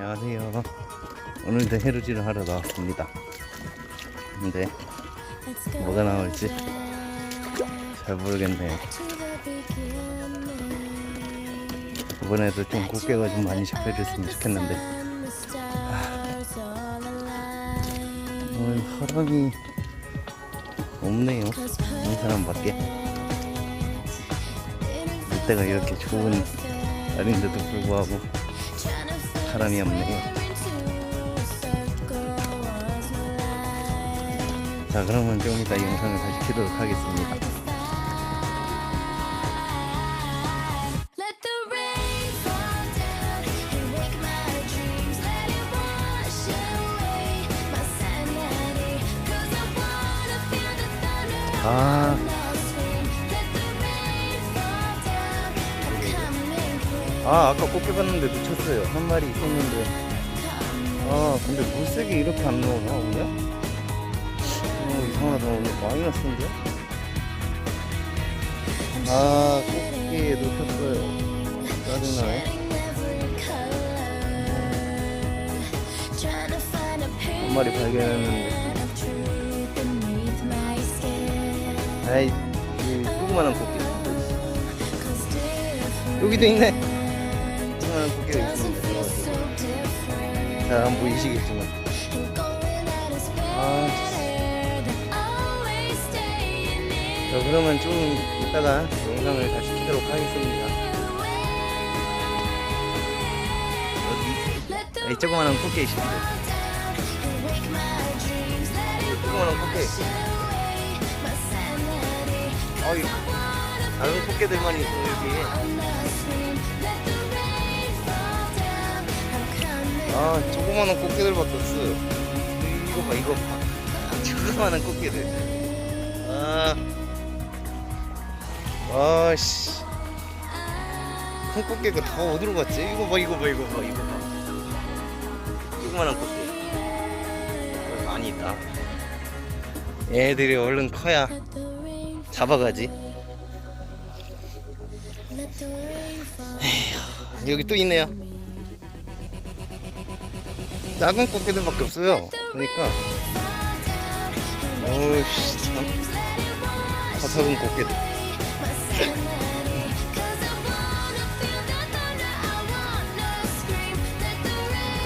안녕하세요. 오늘도 해루질을 하러 나왔습니다. 근데 뭐가 나올지 잘 모르겠네요. 이번에도 좀 꽃게가 좀 많이 잡혀줬으면 좋겠는데 오늘 사람이 없네요. 이 사람밖에. 이때가 이렇게 좋은 날인데도 불구하고 사람이 없네요. 자, 그러면 좀 이따 영상을 다시 키도록 하겠습니다. Let 아, 아까 꽃게 봤는데 놓쳤어요. 한 마리 있었는데. 아, 근데 물색이 이렇게 안 나오나, 오늘? 어, 이상하다. 오늘 마이너스인데? 아, 꽃게 놓쳤어요. a 한 마리 발견했는데. 아이, 이 조그만한 꽃게. 여기도 있네. 꽃게가 doesn't 있습니다. different. 잘안 보이시겠지만. 아, 자, 그러면 좀 이따가 영상을 다시 키도록 하겠습니다. 여기, 이 조그만한 꽃게 있습니다. 조그만한 sanity. 어이, 다른 꽃게들만 있어, 여기. 아, 조그만한 꽃게들밖에 없어. 이거 봐, 이거 봐. 조그만한 꽃게들. 아, 아씨. 큰 꽃게가 다 어디로 갔지? 이거 봐, 이거 봐, 이거 봐, 이거 봐. 조그만한 꽃게. 어, 많이 있다. 애들이 얼른 커야 잡아가지. fall. 여기 또 있네요. 작은 꽃게들밖에 없어요. 그러니까, 어우씨, 참. 다 작은 꽃게들.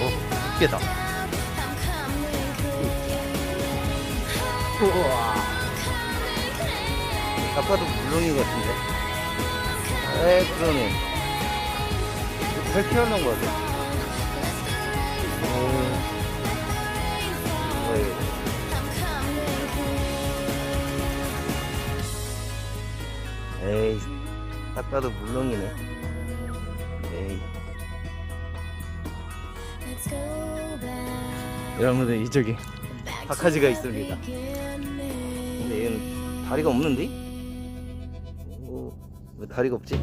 어, 꽃게다. 우와. 아까도 물렁이 같은데? 에, 그러네. 잘 피하는 거같 에이, 딱 봐도 물렁이네. 에이. 여러분들, 이쪽에 the 있습니다. 근데 얘는 다리가 없는데? 오, 왜 다리가 없지?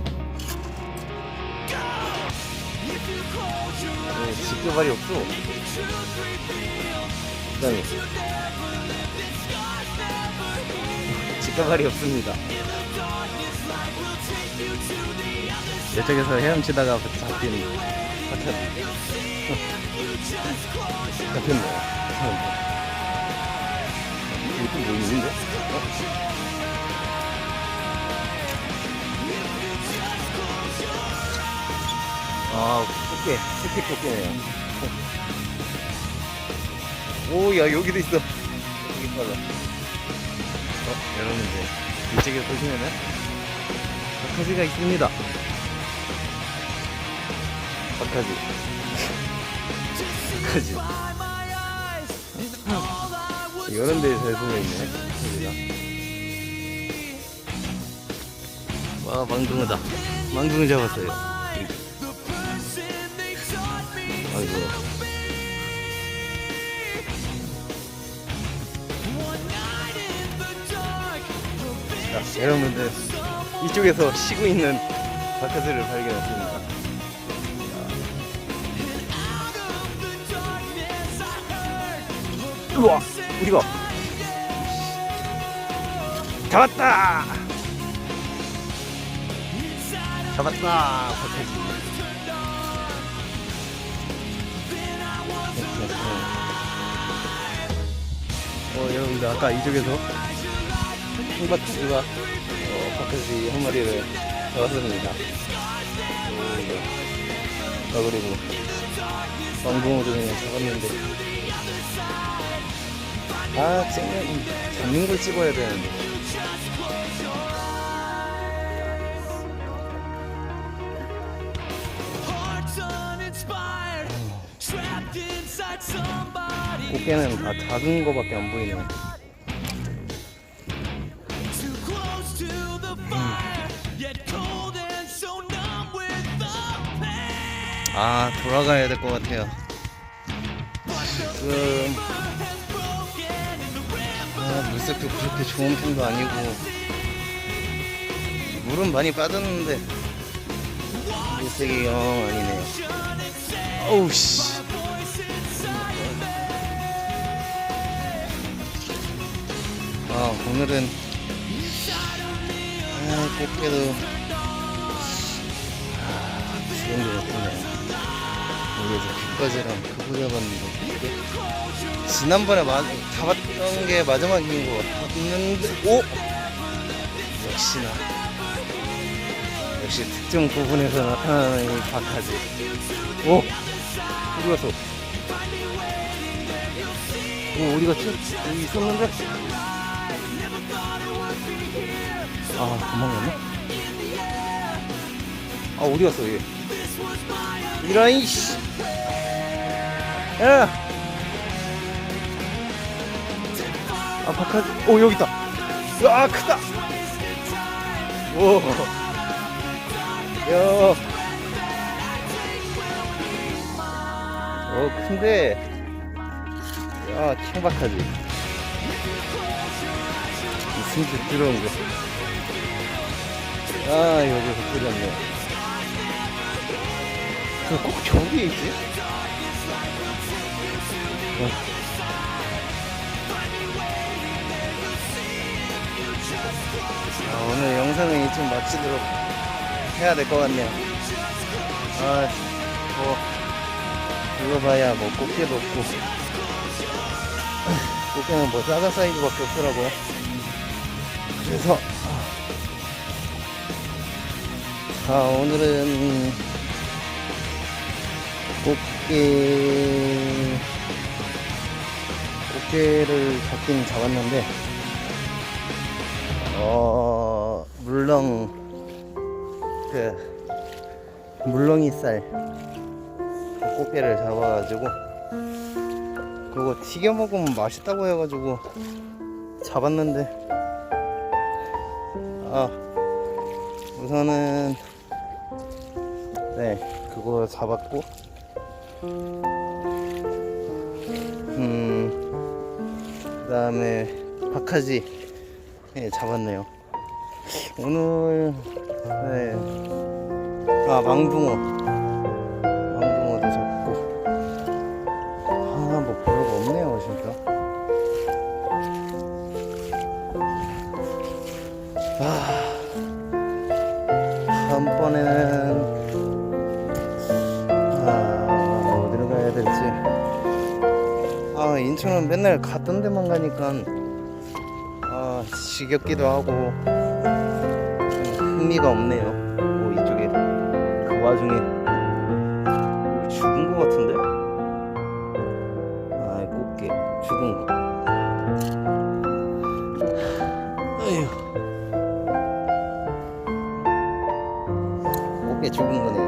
왜 직교발이 없어? 그 다음에 직교발이 없습니다 이쪽에서 헤엄치다가 잡힌 박찬 잡혔네 이게 또뭐 있는데? 어? 아, 꽃게, 스틱 꽃게네요. 오, 야, 여기도 있어. 여기 빨라. 어, 여러분들, 이쪽에 보시면은, 박하지가 있습니다. 박하지. 박하지. 이런 데에 잘 숨어있네, 박하지가. 와, 망둥어다. 망둥어 잡았어요. 아이고. 자, 여러분들 이쪽에서 쉬고 있는 바카스를 발견했습니다. 우와 우리가 잡았다. 잡았다 어 여러분들 아까 이쪽에서 홍바퀴즈가 어, 박현지 한 마리를 잡았습니다. 어, 그리고 왕붕어도 잡았는데. 아, 찍는, 잡는 걸 찍어야 되는데. Hearts uninspired, trapped inside somebody. 꽃게는 다 작은 거밖에 안 보이네. Too close to the fire, yet cold and so numb with the pain. 아, 돌아가야 될 것 같아요. 지금, 아, 물색도 그렇게 좋은 편도 아니고, 물은 많이 빠졌는데, 물색이 영 아니네요. 어우, 씨. 아, 오늘은, 아, 꽃게도, 아, 좋은 것 같네 요. 여기서 빗바지랑 그거 잡았는데, 지난번에 마, 잡았던 게 마지막인 것 같았는데, 오! 역시나. 역시 특정 부분에서 나타나는 이 박하지. 오! 어디 갔어? 오, 어디 갔지? 여기 있었는데? 아, 도망갔나? 아, 어디 갔어, 얘? 이라이, 씨! 야! 아, 박하지. 오, 여기 있다! 아, 크다! 오! 야! 어, 큰데. 야, 킹박하지. 이 승질 들어온 거. 아, 여기서 끓였네. 저꼭 저기에 있지? 어. 아, 오늘 영상은 이쯤 마치도록 해야 될 것 같네요. 아, 뭐, 불러봐야 뭐 꽃게도 없고, 꽃게는 뭐 작은 사이즈밖에 없더라고요. 그래서, 자, 오늘은 꽃게, 꽃게를 잡긴 잡았는데, 어, 물렁, 그, 물렁이살 그 꽃게를 잡아가지고, 그거 튀겨 먹으면 맛있다고 해가지고 잡았는데, 아, 우선은, 네, 그거 잡았고, 음, 그 다음에 박하지, 예, 잡았네요. 오늘, 네. 아, 망둥어. 망둥어도 잡고. 아, 뭐 별거 없네요, 진짜. 아, 다음번에는, 인천은 맨날 갔던 데만 가니까, 아, 지겹기도 하고, 좀 흥미가 없네요. 뭐, 이쪽에. 그 와중에, 이거 죽은 거 같은데? 아, 꽃게. 죽은 거. 어휴. 꽃게 죽은 거네요. 네.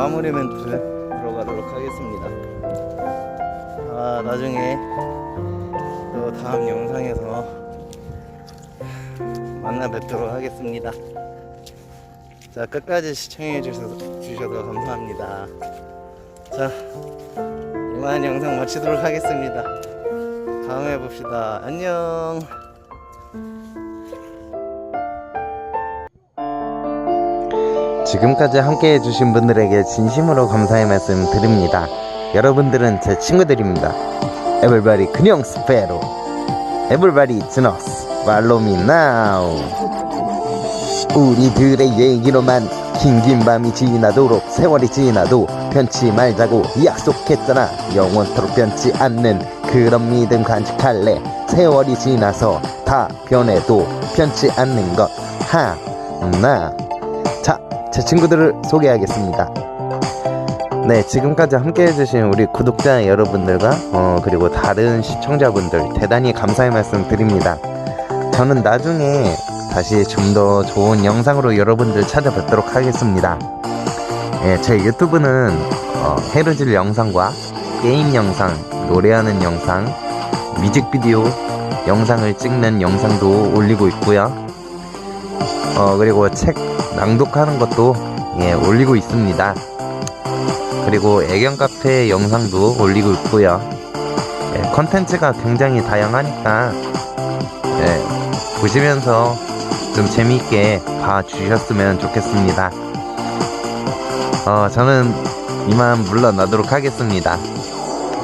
마무리 멘트 들어가도록 하겠습니다. 아, 나중에 또 다음 영상에서 만나 뵙도록 하겠습니다. 자, 끝까지 시청해 주셔서, 주셔서 감사합니다. 자, 이만 영상 마치도록 하겠습니다. 다음에 봅시다. 안녕. 지금까지 함께 해주신 분들에게 진심으로 감사의 말씀 드립니다. 여러분들은 제 친구들입니다. Everybody 그냥 스페로. Us. Follow me now. 우리들의 얘기로만 긴긴 밤이 지나도록 세월이 지나도 변치 말자고 약속했잖아. 영원토록 변치 않는 그런 믿음 간직할래. 세월이 지나서 다 변해도 변치 않는 것. 하나. 자, 제 친구들을 소개하겠습니다 네, 지금까지 함께 해주신 우리 구독자 여러분들과 어, 그리고 다른 시청자분들 대단히 감사의 말씀 드립니다. 저는 나중에 다시 좀 더 좋은 영상으로 여러분들 찾아뵙도록 하겠습니다. 예, 제 유튜브는 어, 헤르질 영상과 게임 영상, 노래하는 영상, 뮤직비디오 영상을 찍는 영상도 올리고 있고요. 어, 그리고 책 낭독하는 것도 예, 올리고 있습니다. 그리고 애견 카페 영상도 올리고 있고요. 예, 컨텐츠가 굉장히 다양하니까 예, 보시면서 좀 재미있게 봐주셨으면 좋겠습니다. 어, 저는 이만 물러나도록 하겠습니다.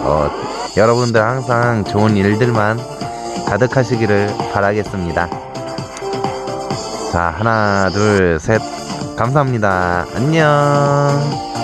어, 여러분들 항상 좋은 일들만 가득하시기를 바라겠습니다. 자, 하나, 둘, 셋. 감사합니다. 안녕.